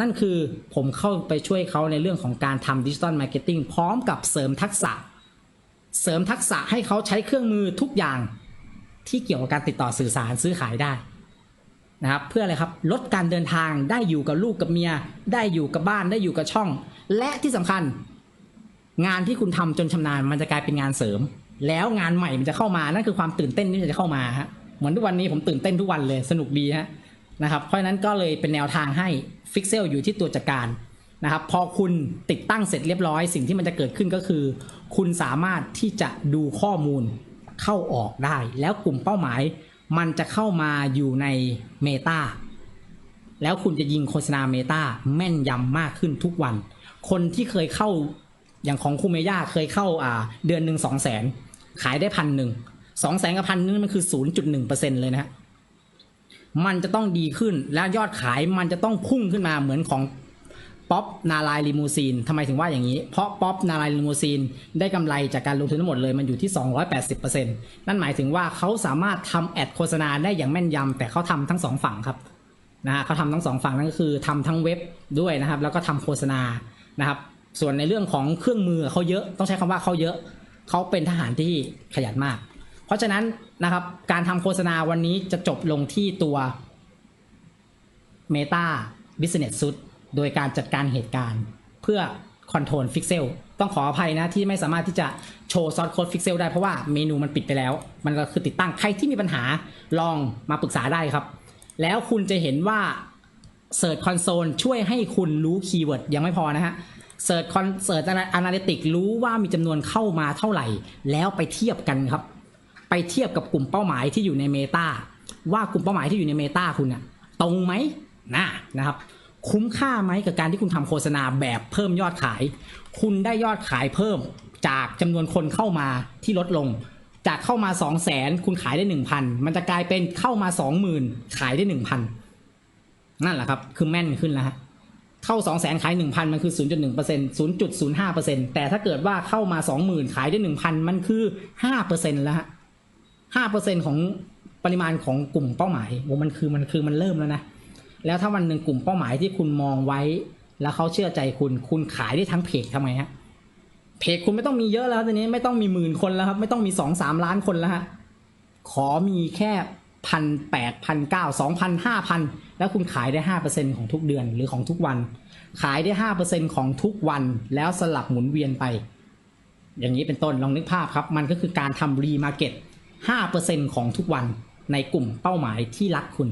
นั่นคือผมเข้าไปช่วยเขาในเรื่องของการทำดิจิตอลมาร์เก็ตติ้งพร้อมกับเสริมทักษะ เสริมทักษะให้เขาใช้เครื่องมือทุกอย่างที่เกี่ยวกับการติดต่อสื่อสารซื้อขายได้นะครับเพื่ออะไรครับลดการเดินทางได้อยู่กับลูกกับเมีย ได้อยู่กับบ้านได้อยู่กับช่อง และที่สำคัญ งานที่คุณทำจนชำนาญมันจะกลายเป็นงานเสริม แล้วงานใหม่มันจะเข้ามานั่นคือความตื่นเต้นที่มันจะเข้ามาฮะเหมือนทุกวันนี้ผมตื่นเต้นทุกวันเลยสนุกดีฮะ นะครับเพราะนั้นก็เลยเป็นแนวทางให้ฟิกเซลอยู่ที่ตัวจัดการนะครับพอคุณติดตั้งเสร็จเรียบร้อย สิ่งที่มันจะเกิดขึ้นก็คือ คุณสามารถที่จะดูข้อมูลเข้าออกได้ แล้วกลุ่มเป้าหมายมันจะเข้ามาอยู่ใน Meta แล้วคุณจะยิงโฆษณาเมตาแม่นยำมากขึ้นทุกวัน คนที่เคยเข้าอย่างของคูเมย่าเคยเข้าอ่าเดือนหนึ่งสองแสนขายได้พันหนึ่งสองแสนกับพันนึงมันคือศูนย์จุดหนึ่งเปอร์เซ็นเลยนะฮะ มันจะต้องดีขึ้นแล้วยอดขายมันจะต้องพุ่งขึ้นมาเหมือนของป๊อปนาลายลิมูซีนทำไมถึงว่าอย่างนี้ เพราะป๊อปนาลายลิมูซีนได้กำไรจากการลงทุนทั้งหมดเลยมันอยู่ที่ 280%นั่นหมายถึงว่าเขาสามารถทำแอดโฆษณาได้อย่างแม่นยำแต่เขาทำทั้งสองฝั่งครับนะฮะเขาทำทั้งสองฝั่งนั่นก็คือทำทั้งเว็บด้วยนะครับ แล้วก็ทำโฆษณานะครับ ส่วนในเรื่องของเครื่องมือเขาเยอะต้องใช้คำว่าเขาเยอะเขาเป็นทหารที่ขยันมาก ราะฉะนั้นนะครับการทำโฆษณาวันนี้จะจบลงที่ตัว Meta Business Suite โดยการจัดการเหตุการณ์ เพื่อคอนโทรลฟิกเซลต้องขออภัยนะที่ไม่สามารถที่จะโชว์ซอสโค้ดฟิกเซลได้เพราะว่าเมนูมันปิดไปแล้ว มันก็คือติดตั้งใครที่มีปัญหาลองมาปรึกษาได้ครับ แล้วคุณจะเห็นว่า Search Console ช่วยให้คุณรู้คีย์เวิร์ดยังไม่พอนะฮะ Search Con Search Analytics รู้ว่ามีจำนวนเข้ามาเท่าไหร่ แล้วไปเทียบกันครับ ไปเทียบกับกลุ่มเป้าหมายที่อยู่ใน Meta ว่ากลุ่มเป้าหมายที่อยู่ใน Meta คุณน่ะตรงไหมนะนะครับ คุ้มค่าไหมกับการที่คุณทำโฆษณาแบบเพิ่มยอดขาย คุณได้ยอดขายเพิ่มจากจำนวนคนเข้ามาที่ลดลง จากเข้ามา 2 0 0แสนคุณขายได้ 1,000 มันจะกลายเป็นเข้ามา 20,000 ขายได้ 1,000 นั่นแหละครับ คือแม่นขึ้นแล้วฮะเข้า 2 0 0แสนขาย 1,000 มันคือ 0.1% 0.05%แต่ถ้าเกิดว่าเข้ามา 20,000 ขายได้ 1,000 มันคือ 5%แล้วฮะ 5%ของปริมาณของกลุ่มเป้าหมายโอ้มันคือมันคือมันเริ่มแล้วนะ แล้วถ้าวันหนึ่งกลุ่มเป้าหมายที่คุณมองไว้ แล้วเขาเชื่อใจคุณ คุณขายได้ทั้งเพจทำไงฮะ เพจคุณไม่ต้องมีเยอะแล้วตอนนี้ไม่ต้องมีหมื่นคนแล้วครับ ไม่ต้องมีสองสามล้านคนแล้วฮะ ขอมีแค่พันแปดพันเก้าสองพันห้าพันแล้วคุณขายได้ห้าเปอร์เซ็นของทุกเดือนหรือของทุกวัน ขายได้ห้าเปอร์เซ็นของทุกวันแล้วสลับหมุนเวียนไป อย่างนี้เป็นต้นลองนึกภาพครับ มันก็คือการทำรีมาร์เก็ต ห้าเปอร์เซ็นของทุกวันในกลุ่มเป้าหมายที่รักคุณ